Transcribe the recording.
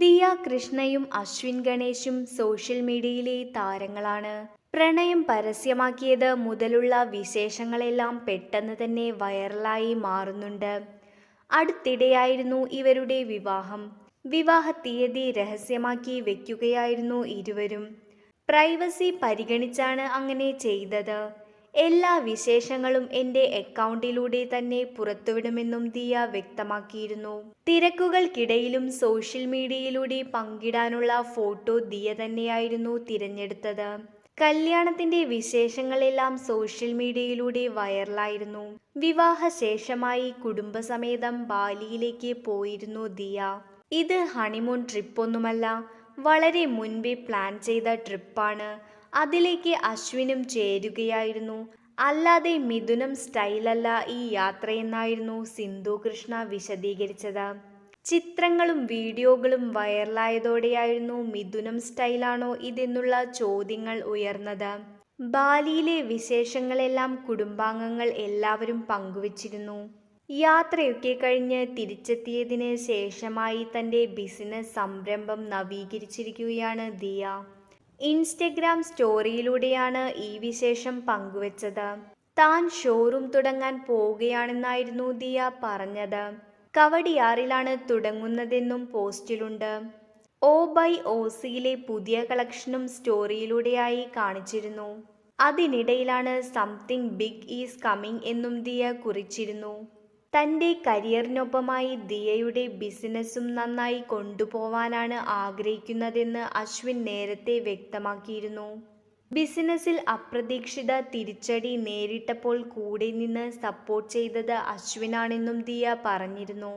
ദിയ കൃഷ്ണയും അശ്വിൻ ഗണേശും സോഷ്യൽ മീഡിയയിലെ താരങ്ങളാണ്. പ്രണയം പരസ്യമാക്കിയത് മുതലുള്ള വിശേഷങ്ങളെല്ലാം പെട്ടെന്ന് തന്നെ വൈറലായി മാറുന്നുണ്ട്. അടുത്തിടെയായിരുന്നു ഇവരുടെ വിവാഹം. വിവാഹ തീയതി രഹസ്യമാക്കി വെക്കുകയായിരുന്നു ഇരുവരും. പ്രൈവസി പരിഗണിച്ചാണ് അങ്ങനെ ചെയ്തത്. എല്ലാ വിശേഷങ്ങളും എന്റെ അക്കൗണ്ടിലൂടെ തന്നെ പുറത്തുവിടുമെന്നും ദിയ വ്യക്തമാക്കിയിരുന്നു. തിരക്കുകൾക്കിടയിലും സോഷ്യൽ മീഡിയയിലൂടെ പങ്കിടാനുള്ള ഫോട്ടോ ദിയ തന്നെയായിരുന്നു തിരഞ്ഞെടുത്തത്. കല്യാണത്തിന്റെ വിശേഷങ്ങളെല്ലാം സോഷ്യൽ മീഡിയയിലൂടെ വൈറലായിരുന്നു. വിവാഹശേഷമായി കുടുംബസമേതം ബാലിയിലേക്ക് പോയിരുന്നു ദിയ. ഇത് ഹണിമൂൺ ട്രിപ്പൊന്നുമല്ല വളരെ മുൻപേ പ്ലാൻ ചെയ്ത ട്രിപ്പാണ്. അതിലേക്ക് അശ്വിനും ചേരുകയായിരുന്നു. അല്ലാതെ മിഥുനം സ്റ്റൈലല്ല ഈ യാത്രയെന്നായിരുന്നു സിന്ധു കൃഷ്ണ വിശദീകരിച്ചത്. ചിത്രങ്ങളും വീഡിയോകളും വൈറലായതോടെയായിരുന്നു മിഥുനം സ്റ്റൈലാണോ ഇതെന്നുള്ള ചോദ്യങ്ങൾ ഉയർന്നത്. ബാലിയിലെ വിശേഷങ്ങളെല്ലാം കുടുംബാംഗങ്ങൾ എല്ലാവരും പങ്കുവച്ചിരുന്നു. യാത്രയൊക്കെ കഴിഞ്ഞ് തിരിച്ചെത്തിയതിന് ശേഷമായി തന്റെ ബിസിനസ് സംരംഭം നവീകരിച്ചിരിക്കുകയാണ് ദിയ. ഇൻസ്റ്റഗ്രാം സ്റ്റോറിയിലൂടെയാണ് ഈ വിശേഷം പങ്കുവച്ചത്. താൻ ഷോറൂം തുടങ്ങാൻ പോവുകയാണെന്നായിരുന്നു ദിയ പറഞ്ഞത്. കവടിയാറിലാണ് തുടങ്ങുന്നതെന്നും പോസ്റ്റിലുണ്ട്. ഓ ബൈ ഓസിയിലെ പുതിയ കളക്ഷനും സ്റ്റോറിയിലൂടെയായി കാണിച്ചിരുന്നു. അതിനിടയിലാണ് സംതിങ് ബിഗ് ഈസ് കമ്മിങ് എന്നും ദിയ കുറിച്ചിരുന്നു. തന്റെ കരിയറിനൊപ്പമായി ദിയയുടെ ബിസിനസ്സും നന്നായി കൊണ്ടുപോവാനാണ് ആഗ്രഹിക്കുന്നതെന്ന് അശ്വിൻ നേരത്തെ വ്യക്തമാക്കിയിരുന്നു. ബിസിനസ്സിൽ അപ്രതീക്ഷിത തിരിച്ചടി നേരിട്ടപ്പോൾ കൂടെ നിന്ന് സപ്പോർട്ട് ചെയ്തത് അശ്വിനാണെന്നും ദിയ പറഞ്ഞിരുന്നു.